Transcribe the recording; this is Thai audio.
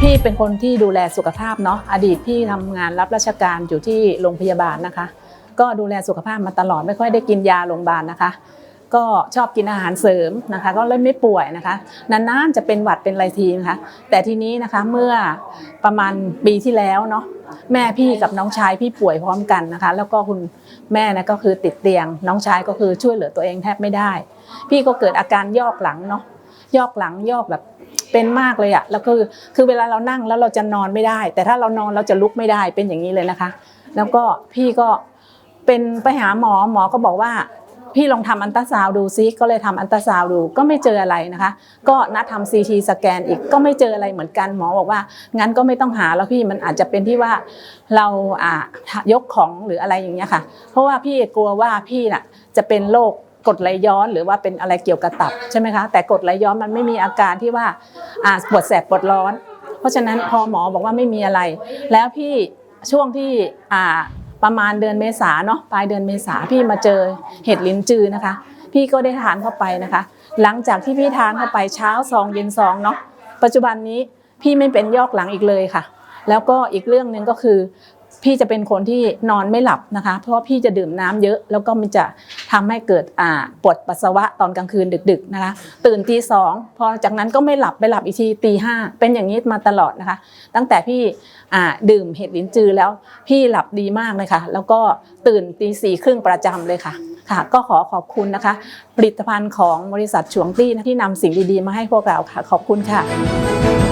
พี่เป็นคนที่ดูแลสุขภาพเนาะอดีตพี่ทำงานรับราชการอยู่ที่โรงพยาบาลนะคะ ก็ดูแลสุขภาพมาตลอดไม่ค่อยได้กินยาโรงพยาบาลนะคะ ก็ชอบกินอาหารเสริมนะคะ ก็เลยไม่ป่วยนะคะนานๆจะเป็นหวัดเป็นไรทีนะคะ แต่ทีนี้นะคะเมื่อประมาณปีที่แล้วเนาะแม่พี่กับน้องชายพี่ป่วยพร้อมกันนะคะ แล้วก็คุณแม่นะก็คือติดเตียง น้องชายก็คือช่วยเหลือตัวเองแทบไม่ได้ พี่ก็เกิดอาการยอกหลังเนาะยอกหลังยอกแบบ เป็นมากเลยอะแล้วคือคือเวลาเรานั่งแล้วเราจะนอนไม่ได้ แต่ถ้าเรานอนเราจะลุกไม่ได้เป็นอย่างนี้เลยนะคะ แล้วก็พี่ก็เป็นไปหาหมอหมอก็บอกว่า พี่ลองทำอันตราซาวดูซิก็เลยทำอันตราซาวด์ดูก็ไม่เจออะไรนะคะ ก็นัดทำซีทีสแกนอีกก็ไม่เจออะไรเหมือนกันหมอบอกว่างั้นก็ไม่ต้องหาแล้วพี่มันอาจจะเป็นที่ว่าเราอ่ายกของหรืออะไรอย่างเงี้ยค่ะ เพราะว่าพี่กลัวว่าพี่น่ะจะเป็นโรค กดไหลย้อนหรือว่าเป็นอะไรเกี่ยวกับตับใช่ไหมคะแต่กดไหลย้อนมันไม่มีอาการที่ว่าปวดแสบปวดร้อน เพราะฉะนั้นพอหมอบอกว่าไม่มีอะไร แล้วพี่ช่วงที่ประมาณเดือนเมษาเนาะปลายเดือนเมษาพี่มาเจอเห็ดลิ้นจือนะคะ พี่ก็ได้ทานเข้าไปนะคะ หลังจากที่พี่ทานเข้าไปเช้าซองเย็นซองเนาะปัจจุบันนี้พี่ไม่เป็นยอกหลังอีกเลยค่ะ แล้วก็อีกเรื่องหนึ่งก็คือ พี่จะเป็นคนที่นอนไม่หลับนะคะ เพราะพี่จะดื่มน้ำเยอะ แล้วก็มันจะทำให้เกิดอ่าปวดปัสสาวะตอนกลางคืนดึก ๆนะคะ ตื่นตีสองพอจากนั้นก็ไม่หลับไปหลับอีกทีตีห้าเป็นอย่างนี้มาตลอดนะคะ ตั้งแต่พี่อ่าดื่มเห็ดลิ้นจือแล้วพี่หลับดีมากเลยค่ะ แล้วก็ตื่นตีสี่ครึ่งประจำเลยค่ะค่ะ ก็ขอขอบคุณนะคะ ผลิตภัณฑ์ของบริษัทฉวงตี้ที่นำสิ่งดีๆ มาให้พวกเราค่ะ ขอบคุณค่ะ